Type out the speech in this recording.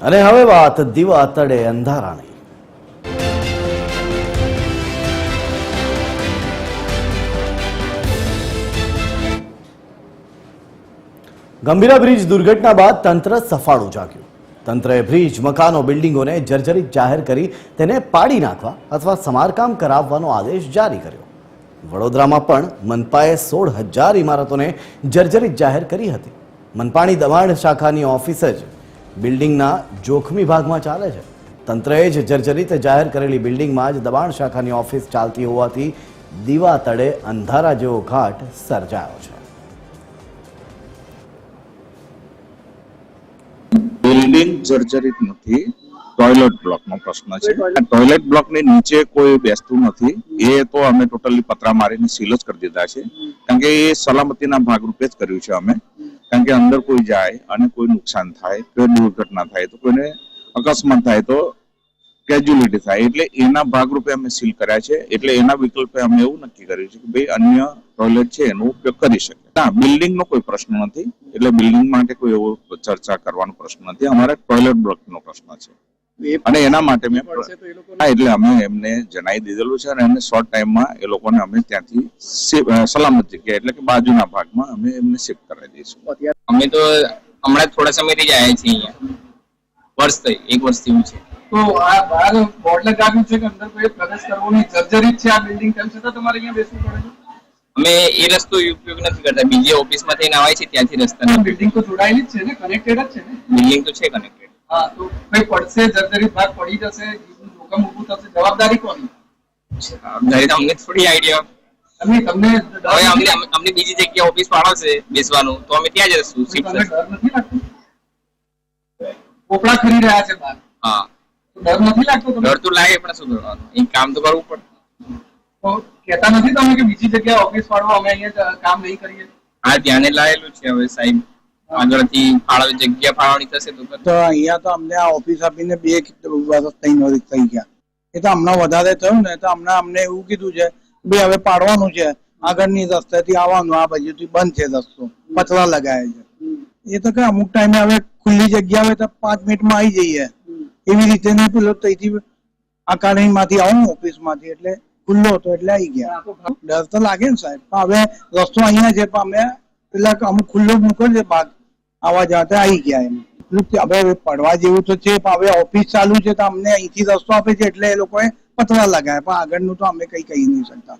અને હવે વાત દીવા તળે અંધારાની. ગંભીરા બ્રિજ દુર્ઘટના બાદ તંત્ર સફાળું જાગ્યું. તંત્રએ બ્રિજ, મકાનો, બિલ્ડિંગોને જર્જરિત જાહેર કરી તેને પાડી નાખવા અથવા સમારકામ કરાવવાનો આદેશ જારી કર્યો. વડોદરામાં પણ મનપાએ સોળ હજાર ઇમારતોને જર્જરિત જાહેર કરી હતી. મનપાની દબાણ શાખાની ઓફિસ જ બિલ્ડિંગના જોખમી ભાગમાં ચાલે છે. તંત્રએ જ જર્જરિત જાહેર કરેલી બિલ્ડિંગમાં જ દબાણ શાખાની ઓફિસ ચાલતી હોવાથી દીવા તળે અંધારા જેવો ઘાટ સર્જાયો છે. બિલ્ડિંગ જર્જરિત નથી, ટોયલેટ બ્લોક નો પ્રશ્ન છે. ટોયલેટ બ્લોકની નીચે કોઈ બેસતું નથી, એ તો અમે ટોટલી પતરા મારીને સીલ જ કરી દીધા છે. કારણ કે એ સલામતીના ભાગરૂપે જ કર્યું છે અમે. કે અંદર કોઈ જાય અને કોઈ નુકસાન થાય કે દુર્ઘટના થાય તો કોઈને અકસ્માત થાય તો કેજ્યુલિટી થાય. એટલે એના ભાગરૂપે અમે સીલ કર્યા છે. એટલે એના વિકલ્પે અમે એવું નક્કી કર્યું છે કે ભાઈ અન્ય ટોયલેટ છે એનો ઉપયોગ કરી શકે. ના બિલ્ડિંગ નો કોઈ પ્રશ્ન નથી. એટલે બિલ્ડિંગ માટે કોઈ એવો ચર્ચા કરવાનો પ્રશ્ન નથી. અમારે ટોયલેટ બ્લોક નો પ્રશ્ન છે. અને એના માટે મેં હા એટલે અમે એમને જણાવી દીધેલું છે અને એમને શોર્ટ ટાઈમમાં એ લોકોને અમે ત્યાંથી સલામત જગ્યા એટલે કે બાજુના ભાગમાં અમે એમને શિફ્ટ કરાવી દઈશું. અમે તો હમણાં થોડા સમયથી જ આવ્યા છીએ અહીંયા. વર્ષ થઈ એક વર્ષ થયું છે. તો આ બહાર બોર્ડ લગાવ્યું છે કે અંદર કોઈ પ્રવેશ કરવો નહીં જર્જરિત છે આ બિલ્ડિંગ તેમ છતાં તમારે અહીંયા બેસવું પડે છે? અમે એ રસ્તો ઉપયોગ નથી કરતા. બીજી ઓફિસમાં થઈને આવાય છે ત્યાંથી રસ્તા બિલ્ડિંગ તો જોડાયેલી જ છે ને? કનેક્ટેડ જ છે ને? બિલ્ડિંગ તો છે કનેક્ટેડ હા તો કઈ પડશે જર્જરિત ભાગ પડી જશે જોખમ ઊભું થશે? જવાબદારી કોની? તો અમને થોડી આઈડિયા. તમને તમને હવે અમને અમને બીજી જગ્યા ઓફિસ ફાળવશે બેસવાનું. તો અમે ત્યાં જશું શિફ્ટ પોપડા ખરી રહ્યા છે બહાર. હા. ડર નથી લાગતો તમને? ડર તો લાગે પણ શું કરવાનું? એ કામ તો કરવું પડે. તો કહેતા નથી તમે કે બીજી જગ્યાએ ઓફિસ ફાળવો અમે અહીંયા કામ નહીં કરીએ? હા ધ્યાને લાયેલું છે હવે સાહેબ. આગળથી ફાળવી જગ્યા ફાળવણી થશે તો. તો અહીંયા તો અમને આ ઓફિસ આપીને બે વર્ષ ત્રણ વર્ષ થઈ ગયા. એ તો હમણાં વધારે થયું ને તો હમણાં અમને એવું કીધું છે બે હવે પાડવાનું છે. આગળની રસ્તેથી આવવાનું આ બાજુથી બંધ છે રસ્તો. પતરા લગાવે છે. એ તો કે અમુક ટાઈમે હવે ખુલ્લી જગ્યા હોય તો પાંચ મિનિટમાં આવી જઈએ. એવી રીતે ને પેલો ત્યાંથી અકાડમી માંથી આવું ઓફિસમાંથી એટલે ખુલ્લો હતો એટલે આવી ગયા. ડર તો લાગે ને સાહેબ. પણ હવે રસ્તો અહીંયા છે પણ અમે પેલા અમુક ખુલ્લો મૂકેલ છે ભાગ આવા જાતે આવી ગયા એમ. એટલું જ હવે પડવા જેવું તો છે, પણ હવે ઓફિસ ચાલુ છે તો અમને અહીંથી રસ્તો આપે છે એટલે એ લોકોએ પતરા લગાવ્યા. પણ આગળનું તો અમે કઈ કહી નહીં શકતા.